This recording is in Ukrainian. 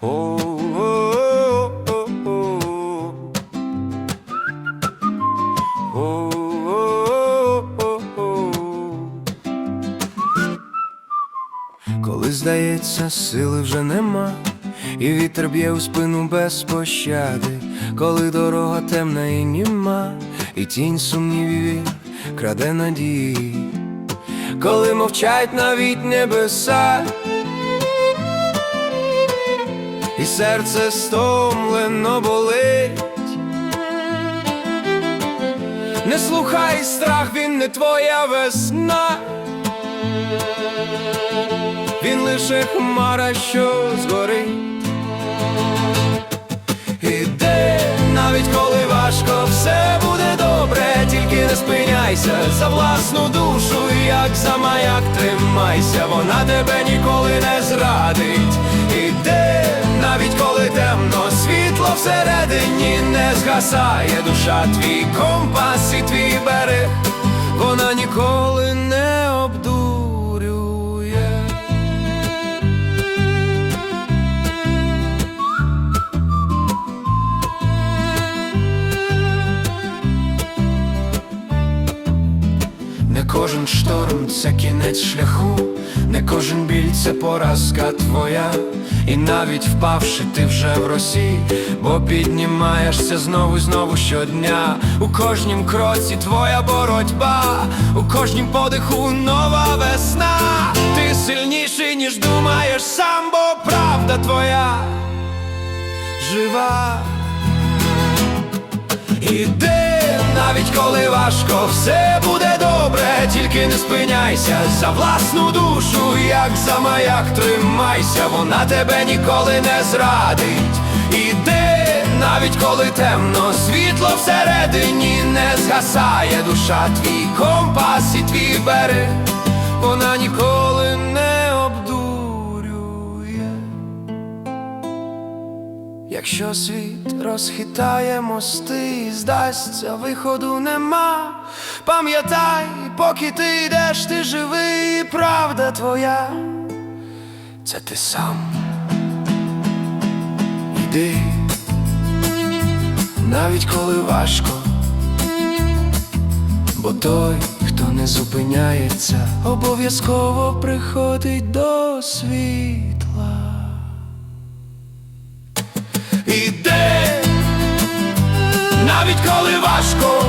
Коли здається, сили вже нема, і вітер б'є у спину без пощади, коли дорога темна і німа, і тінь сумнівів краде надії, коли мовчать навіть небеса, і серце стомлено болить. Не слухай страх, він не твоя весна. Він лише хмара, що згорить. Іди, навіть коли важко, все буде добре, тільки не спиняйся за власну душу, як за маяк тримайся, вона тебе ніколи не зрадить. Іди, навіть коли темно, світло всередині не згасає. Душа, твій компас і твій берег, кожен шторм це кінець шляху, не кожен біль це поразка твоя, і навіть впавши ти вже в росі, бо піднімаєшся знову і знову щодня. У кожнім кроці твоя боротьба, у кожнім подиху нова весна. Ти сильніший, ніж думаєш сам, бо правда твоя жива. Іди, навіть коли важко, все буде добре, тільки не спиняйся за власну душу, як за маяк тримайся, вона тебе ніколи не зрадить. Іди, навіть коли темно, світло всередині не згасає душа, твій компас і твій берег, вона ніколи Якщо світ розхитає мости, і здасться, виходу нема. Пам'ятай, поки ти йдеш, ти живий, і правда твоя, це ти сам. Іди, навіть коли важко, бо той, хто не зупиняється, обов'язково приходить до світла. Навіть коли важко,